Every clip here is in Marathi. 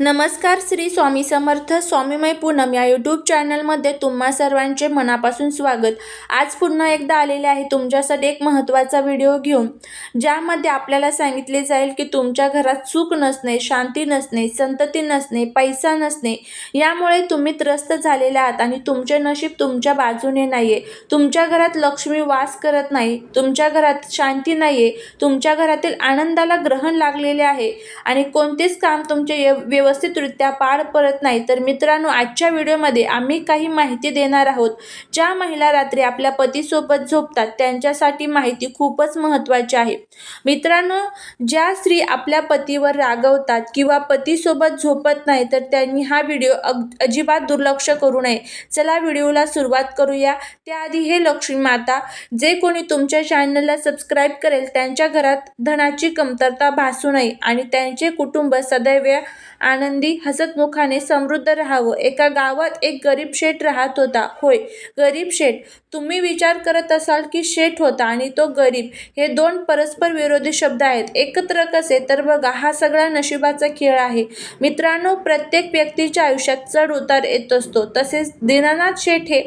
नमस्कार श्री स्वामी समर्थ स्वामीमय पूनम या यूट्यूब चॅनलमध्ये तुम्हा सर्वांचे मनापासून स्वागत. आज पुन्हा एकदा आलेले आहे तुमच्यासाठी एक महत्त्वाचा व्हिडिओ घेऊन ज्यामध्ये आपल्याला सांगितले जाईल की तुमच्या घरात सुख नसणे शांती नसणे संतती नसणे पैसा नसणे यामुळे तुम्ही त्रस्त झालेले आहात आणि तुमचे नशीब तुमच्या बाजूने नाही आहे तुमच्या घरात लक्ष्मी वास करत नाही तुमच्या घरात शांती नाही आहे तुमच्या घरातील आनंदाला ग्रहण लागलेले आहे आणि कोणतेच काम तुमचे ये व्यवस्थितरित्या पार पडत नाही. तर मित्रांनो आजच्या व्हिडिओमध्ये आम्ही काही माहिती देणार आहोत. ज्या महिला रात्री आपल्या पतीसोबत झोपतात त्यांच्यासाठी माहिती खूपच महत्त्वाची आहे. मित्रांनो ज्या स्त्री आपल्या पतीवर रागवतात किंवा पतीसोबत झोपत नाही तर त्यांनी हा व्हिडिओ अग अजिबात दुर्लक्ष करू नये. चला व्हिडिओला सुरुवात करूया. त्याआधी हे लक्ष्मी माता जे कोणी तुमच्या चॅनलला सबस्क्राईब करेल त्यांच्या घरात धनाची कमतरता भासू नये आणि त्यांचे कुटुंब सदैव आनंदी हसतमुखाने समृद्ध राहावं. एका गावात एक गरीब शेठ राहत होता. होय गरीब शेठ. तुम्ही विचार करत असाल की शेठ होता आणि तो गरीब. हे दोन परस्पर विरोधी शब्द आहेत. एकत्र कसे? तर बघा हा सगळा नशिबाचा खेळ आहे. मित्रांनो प्रत्येक व्यक्तीच्या आयुष्यात चढ उतार येत असतो. तसेच दीनानाथ शेठ हे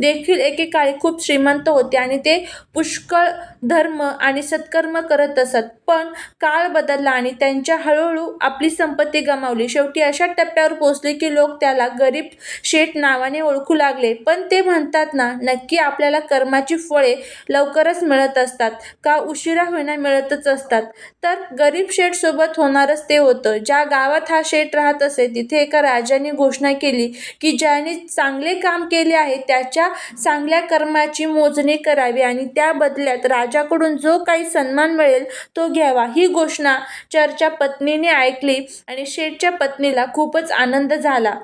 देखील एकेकाळी खूप श्रीमंत होते आणि ते पुष्कळ धर्म आणि सत्कर्म करत असत. पण काळ बदलला आणि त्यांच्या हळूहळू आपली संपत्ती गमावली. शेवटी अशा टप्प्यावर पोचले की लोक त्याला गरीब शेठ नावाने ओळखू लागले. पण ते म्हणतात ना नक्की आपल्याला कर्माची फळे लवकरच मिळत असतात. का उशिरा होईना मिळतच असतात. तर गरीब शेठ सोबत होणारच ते होतं. ज्या गावात हा शेठ राहत असे तिथे एका राजाने घोषणा केली की ज्याने चांगले काम केले आहे त्याच्या चांगल्या कर्माची मोजणी करावी आणि त्या बदल्यात राजाकडून जो काही सन्मान मिळेल तो घ्यावा. ही घोषणा चरच्या पत्नीने ऐकली आणि शेठच्या पत्नीला खूपच आनंद झाला.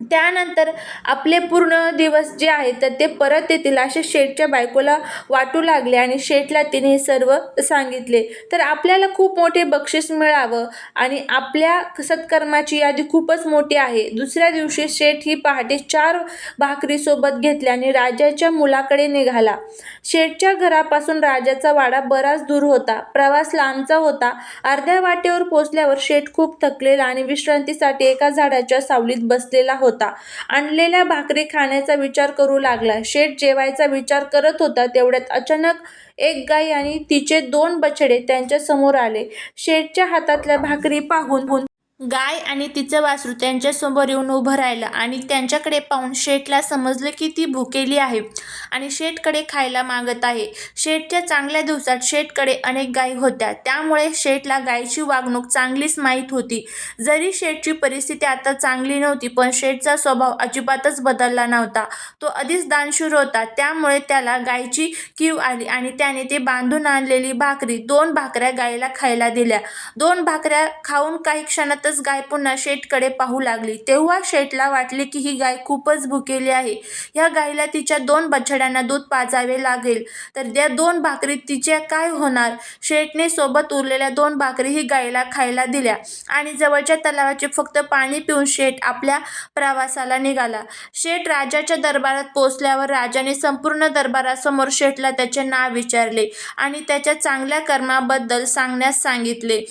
त्यानंतर आपले पूर्ण दिवस जे आहेत तर ते परत येतील. असे शेठच्या बायकोला वाटू लागले आणि शेठला तिने हे सर्व सांगितले. तर आपल्याला खूप मोठे बक्षीस मिळावं आणि आपल्या सत्कर्माची यादी खूपच मोठी आहे. दुसऱ्या दिवशी शेठ ही पहाटे चार भाकरीसोबत घेतल्या आणि राजाच्या मुलाकडे निघाला. शेठच्या घरापासून राजाचा वाडा बराच दूर होता. प्रवास लांबचा होता. अर्ध्या वाटेवर पोचल्यावर शेठ खूप थकलेला आणि विश्रांतीसाठी एका झाडाच्या सावलीत बसलेला होता. होता. आणलेल्या भाकरी खाण्याचा विचार करू लागला. शेठ जेवायचा विचार करत होता. तेवढ्यात अचानक एक गाय आणि तिचे दोन बछडे त्यांच्यासमोर आले. शेठच्या हातातल्या भाकरी पाहून गाय आणि तिचं वासरू त्यांच्यासमोर येऊन उभं राहिलं आणि त्यांच्याकडे पाहून शेठला समजलं की ती भुकेली आहे आणि शेठकडे खायला मागत आहे. शेठच्या चांगल्या दिवसात शेठकडे अनेक गायी होत्या. त्यामुळे शेठला गायीची वागणूक चांगलीच माहीत होती. जरी शेठची परिस्थिती आता चांगली नव्हती पण शेठचा स्वभाव अजिबातच बदलला नव्हता. तो आधीच दानशूर होता. त्यामुळे त्याला गायीची कीव आली आणि त्याने ते बांधून आणलेली भाकरी दोन भाकऱ्या गायीला खायला दिल्या. दोन भाकऱ्या खाऊन काही क्षणात त्यातच गाय पुन्हा शेठकडे पाहू लागली. तेव्हा शेठला वाटले की ही गाय खूपच भुकेली आहे. ह्या गायीला तिच्या दोन बछड्यांना दूध पाजावे लागेल. तर त्या दोन भाकरी तिच्या काय होणार? शेठने सोबत उरलेल्या दोन भाकरी ही गायीला खायला दिल्या आणि जवळच्या तलावाचे फक्त पाणी पिऊन शेठ आपल्या प्रवासाला निघाला. शेठ राजाच्या दरबारात पोचल्यावर राजाने संपूर्ण दरबारासमोर शेठला त्याचे नाव विचारले आणि त्याच्या चांगल्या कर्माबद्दल सांगण्यास सांगितले.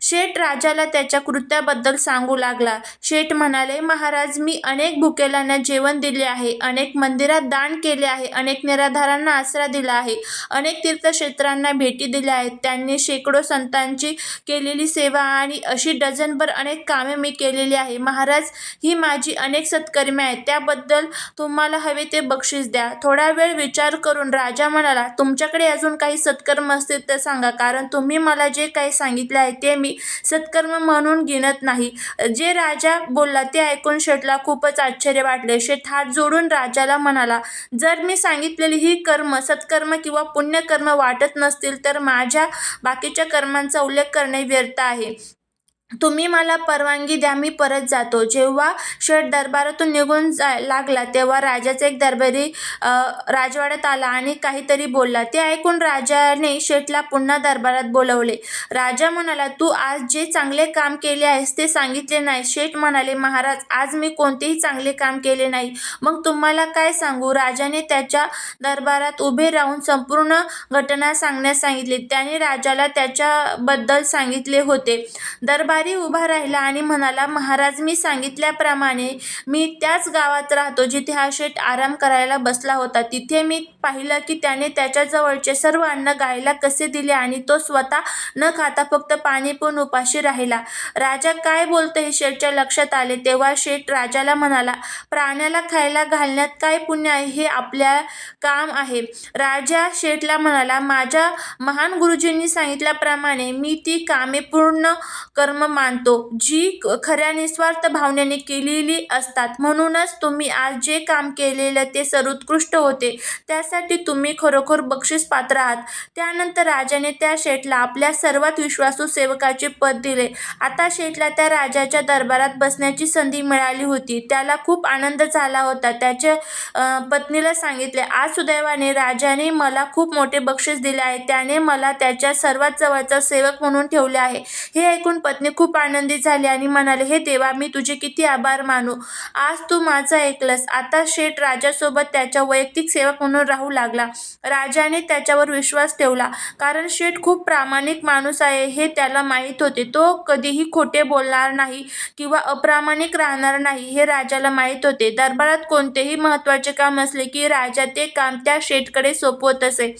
शेठ राजाला त्याच्या कृत्याबद्दल सांगू लागला. शेठ म्हणाले महाराज मी अनेक भुकेल्यांना जेवण दिले आहे अनेक मंदिरात दान केले आहे अनेक निराधारांना आसरा दिला आहे अनेक तीर्थक्षेत्रांना भेटी दिल्या आहेत. त्यांनी शेकडो संतांची केलेली सेवा आणि अशी डझनभर अनेक कामे मी केलेली आहे. महाराज ही माझी अनेक सत्कर्मे आहेत. त्याबद्दल तुम्हाला हवे ते बक्षीस द्या. थोडा वेळ विचार करून राजा म्हणाला तुमच्याकडे अजून काही सत्कर्म असतील तर सांगा कारण तुम्ही मला जे काही सांगितले आहे ते मी सत्कर्म म्हणून गिणत नाही. जे राजा बोलला ते ऐकून शेठला खूपच आश्चर्य वाटले. शेठ हात जोडून राजाला म्हणाला जर मी सांगितलेली ही कर्म सत्कर्म किंवा पुण्यकर्म वाटत नसतील तर माझ्या बाकीच्या कर्मांचा उल्लेख करणे व्यर्थ आहे. तुम्ही मला परवानगी द्या मी परत जातो. जेव्हा शेठ दरबारातून निघून जाय लागला तेव्हा राजाचा एक दरबारी राजवाड्यात आला आणि काहीतरी बोलला. ते ऐकून राजाने शेठला पुन्हा दरबारात बोलवले. राजा म्हणाला तू आज जे चांगले काम केले आहेस ते सांगितले नाही. शेठ म्हणाले महाराज आज मी कोणतेही चांगले काम केले नाही. मग तुम्हाला काय सांगू? राजाने त्याच्या दरबारात उभे राहून संपूर्ण घटना सांगण्यास सांगितली. त्याने राजाला त्याच्याबद्दल सांगितले होते. दरबार व्यापारी उभा राहिला आणि म्हणाला महाराज मी सांगितल्याप्रमाणे मी त्याच गावात राहतो जिथे हा शेठ आराम करायला बसला होता. तिथे मी पाहिलं की त्याने त्याच्याजवळचे सर्व अन्न गायला कसे दिले आणि तो स्वतः न खाता फक्त पाणी पिऊन उपाशी राहिला. राजा काय बोलतो हे शेठच्या लक्षात आले तेव्हा शेठ राजाला म्हणाला प्राण्याला खायला घालण्यात काय पुण्य आहे? हे आपल्या काम आहे. राजा शेठला म्हणाला माझ्या महान गुरुजींनी सांगितल्याप्रमाणे मी ती कामे पूर्ण कर्म मानतो. जी खऱ्या निस्वार्थ भावनेने केलेली असतात. म्हणूनच तुम्ही आज जे काम केलेलं ते सर्वोत्कृष्ट होते. त्यासाठी तुम्ही खरोखर बक्षीस पात्र आहात. त्यानंतर राजाने त्या शेठला आपल्या सर्वात विश्वासू सेवकाचे पद दिले. आता शेठला त्या राजाच्या दरबारात बसण्याची संधी मिळाली होती. त्याला खूप आनंद झाला होता. त्याच्या पत्नीला सांगितले आज सुदैवाने राजाने मला खूप मोठे बक्षीस दिले आहे. त्याने मला त्याच्या सर्वात जवळचा सेवक म्हणून ठेवले आहे. हे ऐकून पत्नी खूप आनंदी झाली आणि म्हणाले हे देवा मी तुझे किती आभार मानू. आज तू माझं ऐकलंस. आता शेठ राजासोबत त्याच्या वैयक्तिक सेवक म्हणून राहू लागला. राजाने त्याच्यावर विश्वास ठेवला. कारण शेठ खूप प्रामाणिक माणूस आहे हे त्याला माहीत होते. तो कधीही खोटे बोलणार नाही किंवा अप्रामाणिक राहणार नाही हे राजाला माहीत होते. दरबारात कोणतेही महत्त्वाचे काम असले की राजा ते काम त्या शेठकडे सोपवत असे.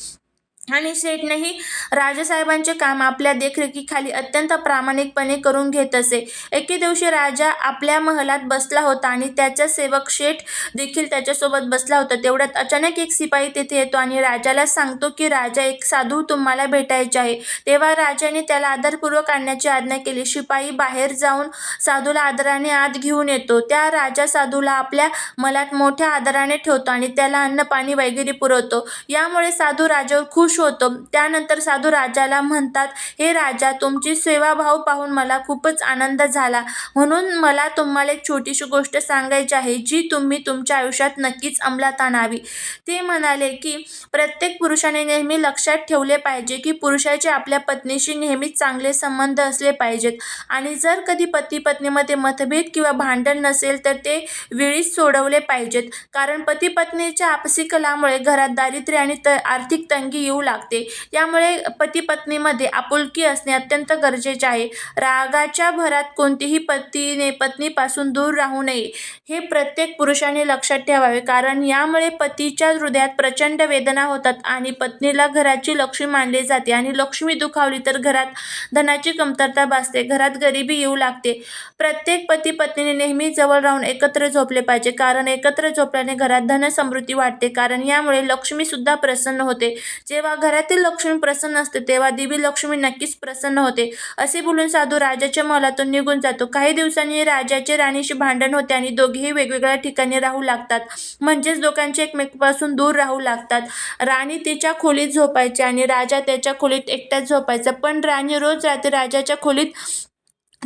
आणि शेठनेही राजासाहेबांचे काम आपल्या देखरेखीखाली अत्यंत प्रामाणिकपणे करून घेत असे. एके दिवशी राजा आपल्या महलात बसला होता आणि त्याचा सेवक शेठ देखील त्याच्यासोबत बसला होता. तेवढ्यात अचानक एक सिपाही तेथे येतो आणि राजाला सांगतो की राजा एक साधू तुम्हाला भेटायचे आहे. तेव्हा राजाने त्याला आदरपूर्वक आणण्याची आज्ञा केली. शिपाई बाहेर जाऊन साधूला आदराने आत घेऊन येतो. त्या राजा साधूला आपल्या मलात मोठ्या आदराने ठेवतो आणि त्याला अन्न पाणी वगैरे पुरवतो. यामुळे साधू राजावर खुश होतो. त्यानंतर साधू राजाला म्हणतात हे राजा तुमची सेवाभाव पाहून मला खूपच आनंद झाला. म्हणून मला तुम्हाला एक छोटीशी गोष्ट सांगायची आहे जी तुम्ही तुमच्या आयुष्यात नक्कीच अंमलात आणावी. ते म्हणाले की प्रत्येक पुरुषाने नेहमी लक्षात ठेवले पाहिजे की पुरुषाचे आपल्या पत्नीशी नेहमीच चांगले संबंध असले पाहिजेत. आणि जर कधी पती पत्नीमध्ये मतभेद किंवा भांडण नसेल तर ते वेळीच सोडवले पाहिजेत. कारण पती पत्नीच्या आपसी कलामुळे घरात दारिद्र्य आणि त आर्थिक तंगी येऊ लागते. यामुळे पती पत्नीमध्ये आपुलकी असणे अत्यंत गरजेचे आहे. रागाच्या भरात कोणतीही पतीने पत्नीपासून दूर राहू नये हे प्रत्येक पुरुषाने लक्षात ठेवावे. कारण यामुळे पतीच्या हृदयात प्रचंड वेदना होतात आणि पत्नीला घराची लक्ष्मी मानले जाते आणि लक्ष्मी दुखावली तर घरात धनाची कमतरता भासते घरात गरिबी येऊ लागते. प्रत्येक पती पत्नीने नेहमी जवळ राहून एकत्र झोपले पाहिजे. कारण एकत्र झोपल्याने घरात धन समृद्धी वाढते. कारण यामुळे लक्ष्मी सुद्धा प्रसन्न होते. जेव्हा घरातील लक्ष्मी प्रसन्न असते तेव्हा देवी लक्ष्मी नक्कीच प्रसन्न होते. असे बोलून साधू राजाच्या मलातून निघून जातो. काही दिवसांनी राजाचे राणीशी भांडण होते आणि दोघेही वेगवेगळ्या ठिकाणी राहू लागतात. म्हणजेच दोघांचे एकमेकांपासून दूर राहू लागतात. राणी तिच्या खोलीत झोपायची आणि राजा त्याच्या खोलीत एकट्यात झोपायचा. पण राणी रोज रात्री राजाच्या खोलीत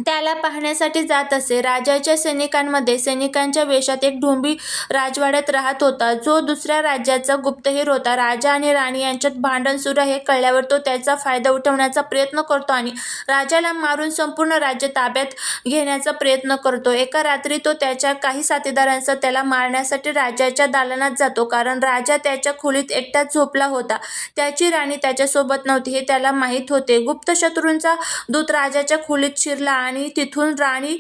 त्याला पाहण्यासाठी जात असे. राजाच्या सैनिकांमध्ये सैनिकांच्या वेशात एक ढोंबी राजवाड्यात राहत होता. जो दुसऱ्या राज्याचा गुप्तहेर होता. राजा आणि राणी यांच्यात भांडण सुरू आहे. हे कळल्यावर तो त्याचा फायदा उठवण्याचा प्रयत्न करतो आणि राजाला मारून संपूर्ण राज्य ताब्यात घेण्याचा प्रयत्न करतो. एका रात्री तो त्याच्या काही साथीदारांसह त्याला मारण्यासाठी राजाच्या दालनात जातो. कारण राजा त्याच्या खोलीत एकटाच झोपला होता. त्याची राणी त्याच्यासोबत नव्हती हे त्याला माहीत होते. गुप्त शत्रूंचा दूत राजाच्या खोलीत शिरला आणि तिथून राणी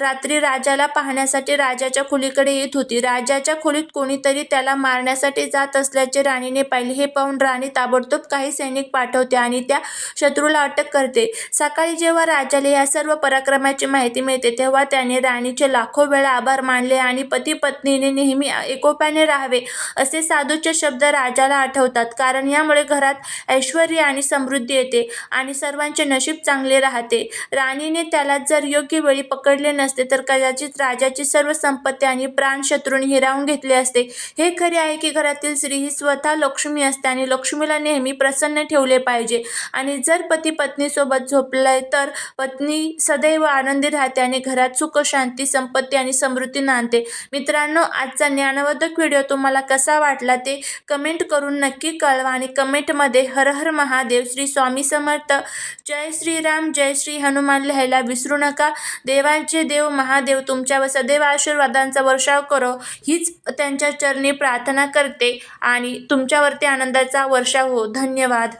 रात्री राजाला पाहण्यासाठी राजाच्या खोलीकडे येत होती. राजाच्या खोलीत कोणीतरी त्याला मारण्यासाठी जात असल्याचे राणीने पाहिले. हे पाहून राणी ताबडतोब काही सैनिक पाठवते आणि त्या शत्रूला अटक करते. सकाळी जेव्हा राजाला या सर्व पराक्रमाची माहिती मिळते तेव्हा त्याने राणीचे लाखो वेळा आभार मानले आणि पती पत्नीने नेहमी एकोप्याने राहावे असे साधूचे शब्द राजाला आठवतात. कारण यामुळे घरात ऐश्वर आणि समृद्धी येते आणि सर्वांचे नशीब चांगले राहते. राणीने त्याला जर योग्य वेळी पकडले नसते तर कदाचित राजाची सर्व संपत्ती आणि प्राण शत्रूने हिरावून घेतले असते. हे खरे आहे की घरातील स्त्री ही स्वतः लक्ष्मी असते आणि लक्ष्मीला नेहमी प्रसन्न ठेवले पाहिजे. आणि जर पती पत्नीसोबत झोपलाय तर पत्नी सदैव आनंदी राहते आणि घरात सुख शांती संपत्ती आणि समृद्धी नांदते. मित्रांनो आजचा ज्ञानवर्धक व्हिडिओ तुम्हाला कसा वाटला ते कमेंट करून नक्की कळवा आणि कमेंटमध्ये हर हर महादेव श्री स्वामी समर्थ. जय श्रीराम जय श्री हनुमान लिहायला विसरू नका. देवांचे देव महादेव तुमच्यावर सदैव आशीर्वादांचा वर्षाव करो. हीच त्यांच्या चरणी प्रार्थना करते आणि तुमच्यावरती आनंदाचा वर्षाव हो. धन्यवाद.